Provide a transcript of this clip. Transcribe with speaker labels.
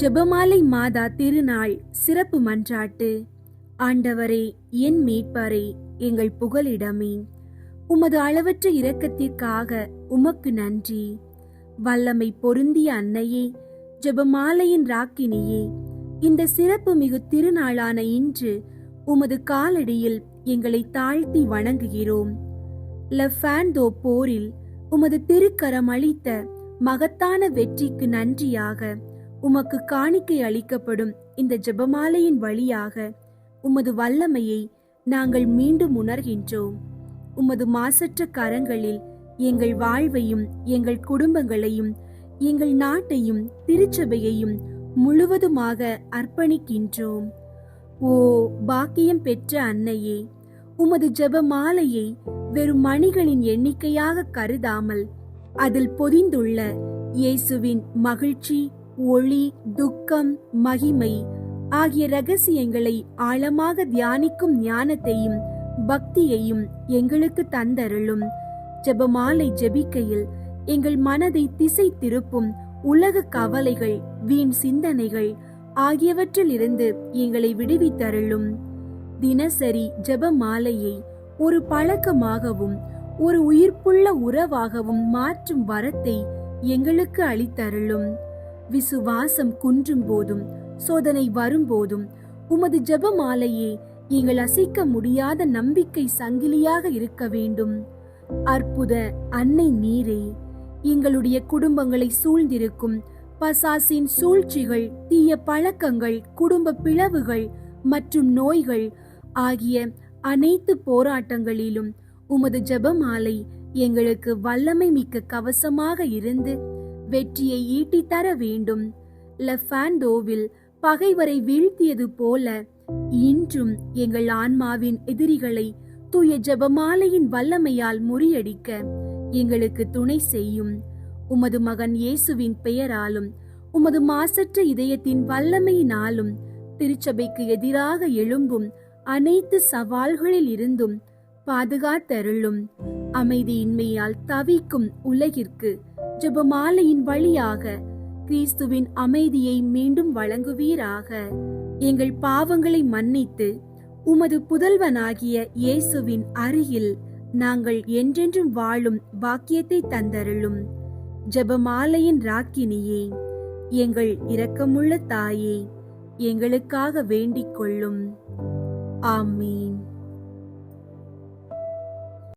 Speaker 1: ஜெபமாலை மாதா திருநாள் சிறப்பு மன்றாட்டு. ஆண்டவரே என் மீட்பரே எங்கள் புகழிடமே உமது அளவற்ற இரக்கத்திற்காக உமக்கு நன்றி. வல்லமை பொருந்திய அன்னையே ஜெபமாலையின் ராக்கினியே இந்த சிறப்பு மிகு திருநாளான இன்று உமது காலடியில் எங்களை தாழ்த்தி வணங்குகிறோம். லெஃபாண்டோ போரில் உமது திருக்கரம் அளித்த மகத்தான வெற்றிக்கு நன்றியாக உமக்கு காணிக்கை அளிக்கப்படும் இந்த ஜெபமாலையின் வழியாக உமது வல்லமையை நாங்கள் மீண்டும் உணர்கின்றோம். உமது மாசற்ற கரங்களில் எங்கள் வாழ்வையும் எங்கள் குடும்பங்களையும் எங்கள் நாட்டையும் திருச்சபையையும் முழுவதுமாக அர்ப்பணிக்கின்றோம். ஓ பாக்கியம் பெற்ற அன்னையே உமது ஜெப மாலையை வெறும் மணிகளின் எண்ணிக்கையாக கருதாமல் அதில் பொதிந்துள்ள இயேசுவின் மகிழ்ச்சி ஒளி துக்கம் மகிமை ஆகிய ரகசியங்களை ஆழமாக தியானிக்கும் ஞானத்தையும் பக்தியையும் எங்களுக்கு தந்தருளும். ஜெபமாலை ஜெபிக்கையில் எங்கள் மனதை திசை திருப்பும் உலக கவலைகள் வீண் சிந்தனைகள் ஆகியவற்றிலிருந்து எங்களை விடுவித்தருளும். தினசரி ஜெப மாலையை ஒரு பழக்கமாகவும் ஒரு உயிர்ப்புள்ள உறவாகவும் மாற்றும் வரத்தை எங்களுக்கு அளித்தருளும். விசுவாசம் குன்றும் போதும் சோதனை வரும்போதும் உமது ஜெப மாலையே எங்கள் அசைக்க முடியாத நம்பிக்கை சங்கிலியாக இருக்க வேண்டும். அற்புத அன்னை நீரே எங்களுடைய குடும்பங்களை சூழ்ந்திருக்கும் பசாசின் சூழ்ச்சிகள் தீய பழக்கங்கள் குடும்ப பிளவுகள் மற்றும் நோய்கள் ஆகிய அனைத்து போராட்டங்களிலும் உமது ஜெபமாலை எங்களுக்கு வல்லமை மிக்க கவசமாக இருந்து வெற்றியை ஈட்டித்தர வேண்டும். லெஃபாண்டோவில் பகைவரை வீழ்த்தியது போல இன்றும் எங்கள் ஆன்மாவின் எதிரிகளை தூய ஜெபமாலையின் வல்லமையால் முறியடிக்க எங்களுக்கு துணை செய்யும். உமது மகன் இயேசுவின் பெயராலும் உமது மாசற்ற இதயத்தின் வல்லமையினாலும் திருச்சபைக்கு எதிராக எழும்பும் அனைத்து சவால்களில் இருந்தும் பாதுகாத்தருளும். அமைதியின்மையால் தவிக்கும் உலகிற்கு ஜெபமாலையின் வழியாக கிறிஸ்துவின் அமைதியை மீண்டும் வழங்குவீராக. எங்கள் பாவங்களை மன்னித்து உமது புதல்வனாகிய இயேசுவின் அருகில் நாங்கள் என்றென்றும் வாழும் பாக்கியத்தை தந்தருளும். ஜெபமாலையின் ராக்கினியே எங்கள் இரக்கமுள்ள தாயே எங்களுக்காக வேண்டிக் கொள்ளும். ஆமீன்.